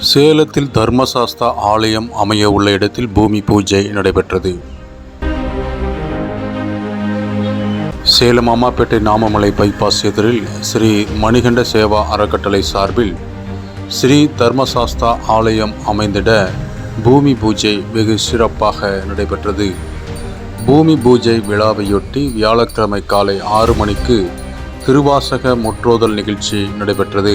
சேலத்தில் தர்மசாஸ்தா ஆலயம் அமைய உள்ள இடத்தில் பூமி பூஜை நடைபெற்றது. சேலம் அம்மாப்பேட்டை நாமமலை பைபாஸ் எதிரில் ஸ்ரீ மணிகண்ட சேவா அறக்கட்டளை சார்பில் ஸ்ரீ தர்மசாஸ்தா ஆலயம் அமைந்திட பூமி பூஜை வெகு சிறப்பாக நடைபெற்றது. பூமி பூஜை விழாவையொட்டி வியாழக்கிழமை காலை ஆறு மணிக்கு திருவாசக முற்றோதல் நிகழ்ச்சி நடைபெற்றது.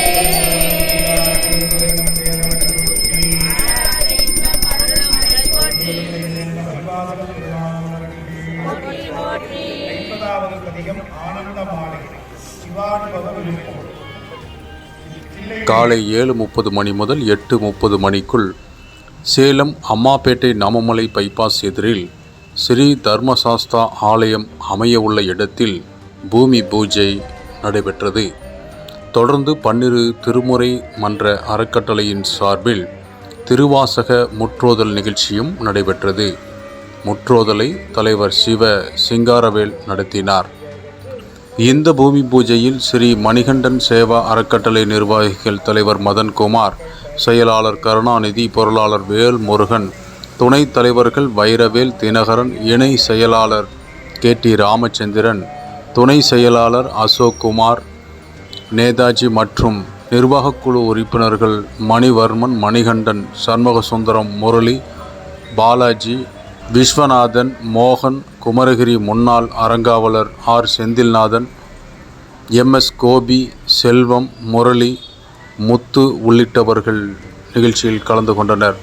ஐம்பதாவது பதிகம் ஆனந்த மாலை சிவானுபவ காலை ஏழு முப்பது மணி முதல் எட்டு முப்பது மணிக்குள் சேலம் அம்மாப்பேட்டை நாமமலை பைபாஸ் எதிரில் ஸ்ரீ தர்மசாஸ்தா ஆலயம் அமைய உள்ள இடத்தில் பூமி பூஜை நடைபெற்றது. தொடர்ந்து பன்னிரு திருமுறை மன்ற அறக்கட்டளையின் சார்பில் திருவாசக முற்றோதல் நிகழ்ச்சியும் நடைபெற்றது. முற்றோதலை தலைவர் சிவ சிங்காரவேல் நடத்தினார். இந்த பூமி பூஜையில் ஸ்ரீ மணிகண்டன் சேவா அறக்கட்டளை நிர்வாகிகள் தலைவர் மதன்குமார் செயலாளர் கருணாநிதி பொருளாளர் வேல் முருகன் துணைத் தலைவர்கள் வைரவேல் தினகரன் இணை செயலாளர் கே டி ராமச்சந்திரன் துணை செயலாளர் அசோக் குமார் நேதாஜி மற்றும் நிர்வாகக்குழு உறுப்பினர்கள் மணிவர்மன் மணிகண்டன் சண்முகசுந்தரம் முரளி பாலாஜி விஸ்வநாதன் மோகன் குமரகிரி முன்னாள் அறங்காவலர் R. Senthilnathan M S Gopi Selvam Murali Muthu உள்ளிட்டவர்கள் நிகழ்ச்சியில் கலந்து கொண்டனர்.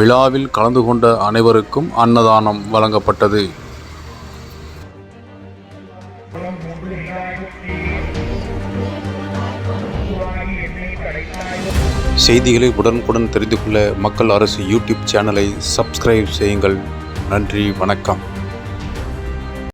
விழாவில் கலந்து கொண்ட அனைவருக்கும் அன்னதானம் வழங்கப்பட்டது. செய்திகளை உடனுக்குடன் தெரிந்து கொள்ள மக்கள் அரசு யூடியூப் சேனலை சப்ஸ்கிரைப் செய்யுங்கள். நன்றி வணக்கம்.